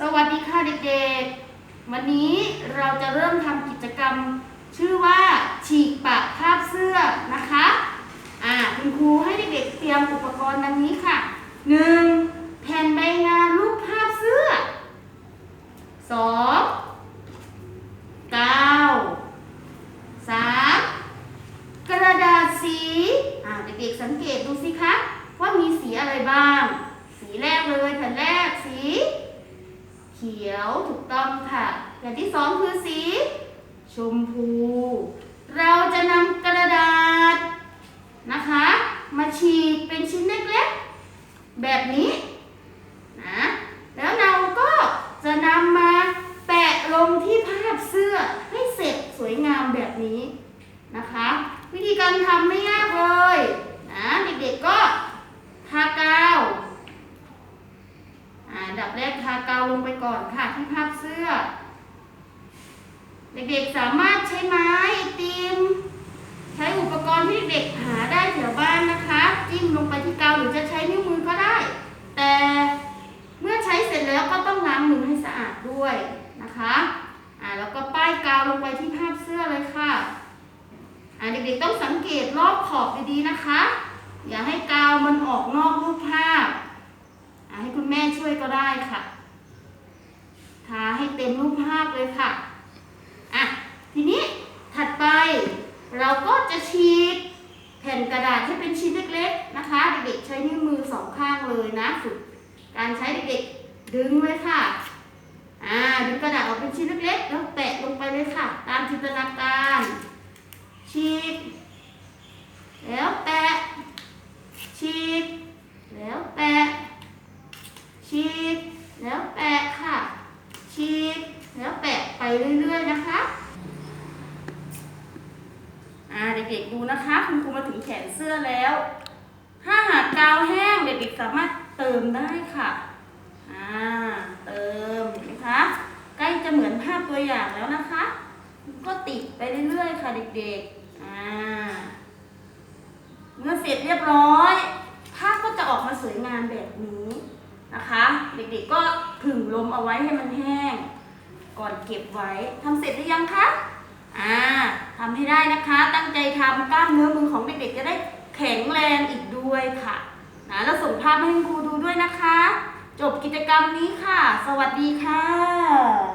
สวัสดีค่ะเด็กๆ วันนี้เราจะเริ่มทำกิจกรรม ชื่อว่าฉีกปะคาบเสื้อนะคะ อ่าคุณครูให้เด็กๆเตรียมอุปกรณ์ดังนี้ค่ะ 1. แผ่นใบงานรูปภาพเสื้อ 2. กาวสามกระดาษสี อ่าเด็กๆสังเกตดูสิคะว่ามีสีอะไรบ้าง สีแรกเลยแผ่นแรกสี เขียวถูกต้องค่ะแผ่นที่สองคือสี ชมพู เราจะนำกระดาษนะคะ มาฉีกเป็นชิ้นเล็กๆแบบนี้นะแล้วเราก็จะนำมาแปะลงที่ภาพเสื้อให้เสร็จสวยงามแบบนี้นะคะ วิธีการทำไม่ยากเลยนะเด็กๆก็ทากาว อ่าอันดับแรกทากาวลงไปก่อนค่ะที่ภาพเสื้อ เด็กๆสามารถใช้ไม้ติมใช้อุปกรณ์ที่เด็กหาได้แถวบ้านนะคะ จิ้มลงไปที่กาวหรือจะใช้นิ้วมือก็ได้ แต่เมื่อใช้เสร็จแล้วก็ต้องล้างมือให้สะอาดด้วยนะคะอ่าแล้วก็ป้ายกาวลงไปที่ภาพเสื้อเลยค่ะอ่าเด็กๆต้องสังเกตรอบขอบดีๆนะคะ อย่าให้กาวมันออกนอกรูปภาพอะให้คุณแม่ช่วยก็ได้ค่ะ ให้เต็มรูปภาพเลยค่ะอะทีนี้ถัดไปเราก็จะฉีกแผ่นกระดาษให้เป็นชิ้นเล็กๆนะคะ เด็กๆใช้นิ้วมือสองข้างเลยนะฝึกการใช้เด็กๆดึงเลยค่ะอ่าดึงกระดาษออกเป็นชิ้นเล็กๆแล้วแปะลงไปเลยค่ะ ตามจินตนาการฉีกแล้วแปะ เรื่อยๆนะคะอ่าเด็กๆดูนะคะ คุณครูมาถึงแขนเสื้อแล้ว ถ้าหากกาวแห้งเด็กๆสามารถเติมได้ค่ะอ่าเติมนไหมคะใกล้จะเหมือนภาพตัวอย่างแล้วนะคะ ก็ติดไปเรื่อยๆค่ะเด็กๆอ่าเมื่อเสร็จเรียบร้อย ภาพก็จะออกมาสวยงามแบบนี้นะคะ เด็กๆก็ผึ่งลมเอาไว้ให้มันแห้ง ก่อนเก็บไว้ทำเสร็จหรือยังคะอ่าทำให้ได้นะคะ ตั้งใจทำกล้ามเนื้อมือของเด็กๆจะได้แข็งแรงอีกด้วยค่ะนะแล้วส่งภาพมาให้ครูดูด้วยนะคะ จบกิจกรรมนี้ค่ะ สวัสดีค่ะ